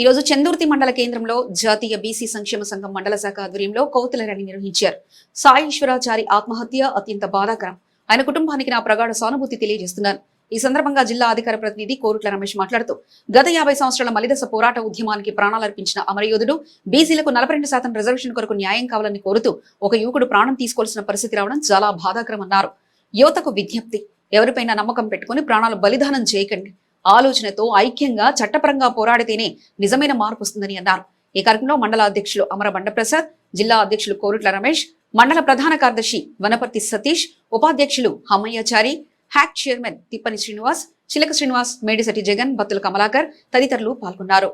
ఈరోజు చందుర్తి మండల కేంద్రంలో జాతీయ బీసీ సంక్షేమ సంఘం మండల శాఖ ఆధ్వర్యంలో కౌతుల ర్యాలీ నిర్వహించారు. సాయి ఈశ్వరాచారి ఆత్మహత్య అత్యంత బాధాకరం. ఆయన కుటుంబానికి నా ప్రగాఢ సానుభూతి తెలియజేస్తున్నాను ఈ సందర్భంగా జిల్లా అధికార ప్రతినిధి కోరుట్ల రమేష్ మాట్లాడుతూ గత యాభై సంవత్సరాల మలిదశ పోరాట ఉద్యమానికి ప్రాణాలర్పించిన అమరయోధుడు బీసీలకు నలభై రెండు శాతం రిజర్వేషన్ కొరకు న్యాయం కావాలని కోరుతూ ఒక యువకుడు ప్రాణం తీసుకోవాల్సిన పరిస్థితి రావడం చాలా బాధాకరమన్నారు. యువతకు విజ్ఞప్తి ఎవరిపైన నమ్మకం పెట్టుకుని ప్రాణాలు బలిదానం చేయకండి. ఆలోచనతో ఐక్యంగా చట్టపరంగా పోరాడితేనే నిజమైన మార్పు వస్తుందని అన్నారు. ఈ కార్యక్రమంలో మండల అధ్యక్షులు అమర బండప్రసాద్ జిల్లా అధ్యక్షులు కోరుట్ల రమేష్ మండల ప్రధాన కార్యదర్శి వనపర్తి సతీష్ ఉపాధ్యక్షులు హమ్మయ్యాచారి హ్యాక్ చైర్మన్ తిప్పని శ్రీనివాస్ చిలక శ్రీనివాస్ మేడిసటి జగన్ బత్తుల కమలాకర్ తదితరులు పాల్గొన్నారు.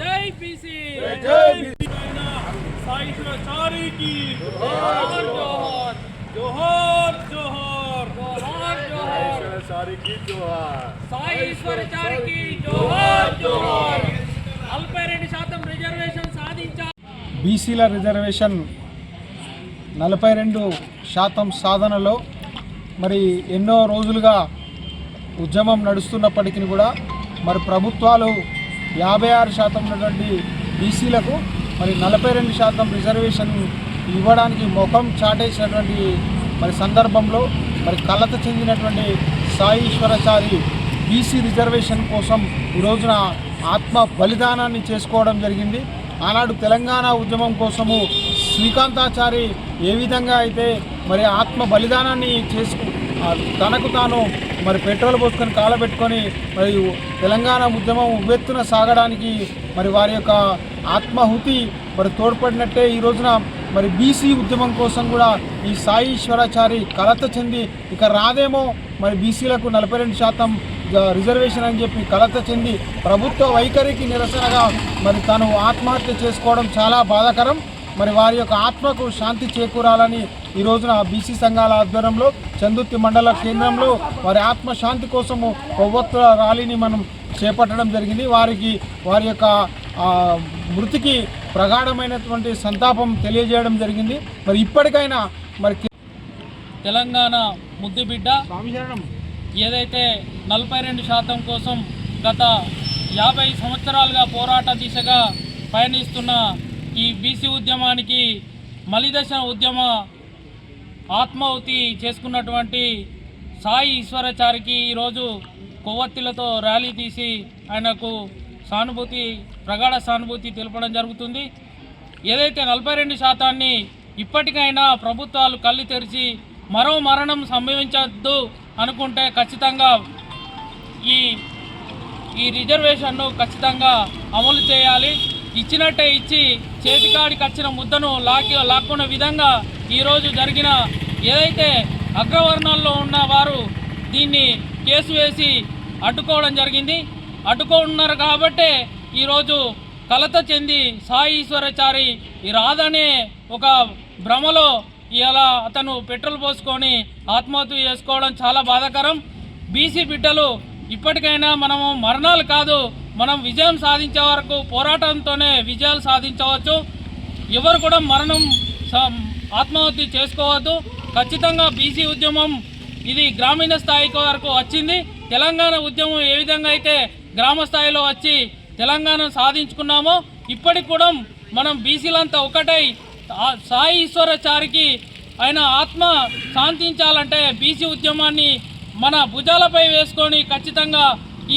జై జోహార్ జోహార్ జోహార్ నలభై రెండు శాతం రిజర్వేషన్ సాధించాలి బీసీల రిజర్వేషన్ నలభై రెండు శాతం సాధనలో మరి ఎన్నో రోజులుగా ఉద్యమం నడుస్తున్నప్పటికీ కూడా మరి ప్రభుత్వాలు యాభై ఆరు శాతం ఉన్నటువంటి బీసీలకు మరి నలభై రెండు శాతం రిజర్వేషన్ ఇవ్వడానికి ముఖం చాటేసినటువంటి మరి సందర్భంలో మరి కలత చెందినటువంటి సాయి ఈశ్వరాచారి బీసీ రిజర్వేషన్ కోసం ఈ రోజున ఆత్మ బలిదానాన్ని చేసుకోవడం జరిగింది. ఆనాడు తెలంగాణ ఉద్యమం కోసము శ్రీకాంతాచారి ఏ విధంగా అయితే మరి ఆత్మ బలిదానాన్ని చేసుకు తనకు తాను మరి పెట్రోల్ పోసుకొని కాలబెట్టుకొని మరి తెలంగాణ ఉద్యమం ఉవ్వెత్తున సాగడానికి మరి వారి యొక్క ఆత్మాహుతి మరి తోడ్పడినట్టే ఈ రోజున మరి బీసీ ఉద్యమం కోసం కూడా ఈ సాయి ఈశ్వరాచారి కలత చెంది ఇక రాదేమో మరి బీసీలకు నలభై రెండు శాతం రిజర్వేషన్ అని చెప్పి కలత చెంది ప్రభుత్వ వైఖరికి నిరసనగా మరి తను ఆత్మహత్య చేసుకోవడం చాలా బాధాకరం. మరి వారి యొక్క ఆత్మకు శాంతి చేకూరాలని ఈ రోజున బీసీ సంఘాల ఆధ్వర్యంలో చందుర్తి మండల కేంద్రంలో వారి ఆత్మ శాంతి కోసము కొవ్వొత్తుల ర్యాలీని మనం చేపట్టడం జరిగింది. వారికి వారి యొక్క మృతికి ప్రగాఢమైనటువంటి సంతాపం తెలియజేయడం జరిగింది. మరి ఇప్పటికైనా మరి తెలంగాణ ముద్దు బిడ్డ ఏదైతే నలభై రెండు శాతం కోసం గత యాభై సంవత్సరాలుగా పోరాట దిశగా పయనిస్తున్న ఈ బీసీ ఉద్యమానికి మలిదశ ఉద్యమ ఆత్మాహుతి చేసుకున్నటువంటి సాయి ఈశ్వరాచారికి ఈరోజు కొవ్వొత్తిలతో ర్యాలీ తీసి ఆయనకు సానుభూతి ప్రగాఢ సానుభూతి తెలపడం జరుగుతుంది. ఏదైతే నలభై రెండు శాతాన్ని ఇప్పటికైనా ప్రభుత్వాలు కళ్ళు తెరిచి మరో మరణం సంభవించద్దు అనుకుంటే ఖచ్చితంగా ఈ ఈ రిజర్వేషన్ను ఖచ్చితంగా అమలు చేయాలి. ఇచ్చినట్టే ఇచ్చి చేతికాడికి వచ్చిన ముద్దను లాకి లాక్కున్న విధంగా ఈరోజు జరిగిన ఏదైతే అగ్రవర్ణాల్లో ఉన్న వారు దీన్ని కేసు వేసి అడ్డుకోవడం జరిగింది. అడ్డుకున్నారు కాబట్టే ఈరోజు కలత చెంది సాయి ఈశ్వరాచారి ఈ రాధనే ఒక భ్రమలో ఇలా అతను పెట్రోల్ పోసుకొని ఆత్మహత్య చేసుకోవడం చాలా బాధాకరం. బీసీ బిడ్డలు ఇప్పటికైనా మనము మరణాలు కాదు మనం విజయం సాధించే వరకు పోరాటంతోనే విజయాలు సాధించవచ్చు. ఎవరు కూడా మరణం ఆత్మహత్య చేసుకోవద్దు. ఖచ్చితంగా బీసీ ఉద్యమం ఇది గ్రామీణ స్థాయికి వరకు వచ్చింది. తెలంగాణ ఉద్యమం ఏ విధంగా అయితే గ్రామ స్థాయిలో వచ్చి తెలంగాణ సాధించుకున్నామో. ఇప్పటికి కూడా మనం బీసీలంతా ఒకటై. సాయి ఈశ్వరాచారికి ఆయన ఆత్మ శాంతించాలంటే బీసీ ఉద్యమాన్ని మన భుజాలపై వేసుకొని ఖచ్చితంగా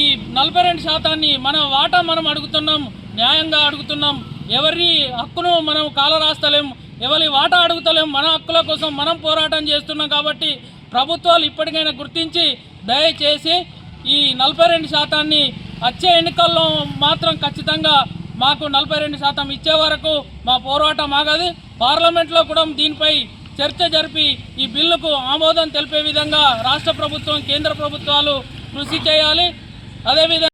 ఈ నలభై రెండు శాతాన్ని మన వాటా మనం అడుగుతున్నాం న్యాయంగా అడుగుతున్నాం. ఎవరి హక్కును మనం కాలరాస్తలేం ఎవరి వాటా అడుగుతలేం మన హక్కుల కోసం మనం పోరాటం చేస్తున్నాం కాబట్టి ప్రభుత్వాలు ఇప్పటికైనా గుర్తించి దయచేసి ఈ నలభై రెండు శాతాన్ని వచ్చే ఎన్నికల్లో మాత్రం ఖచ్చితంగా మాకు నలభై రెండు శాతం ఇచ్చే వరకు మా పోరాటం ఆగదు. పార్లమెంట్లో కూడా దీనిపై చర్చ జరిపి ఈ బిల్లుకు ఆమోదం తెలిపే విధంగా రాష్ట్ర ప్రభుత్వం కేంద్ర ప్రభుత్వాలు కృషి చేయాలి. అదేవిధంగా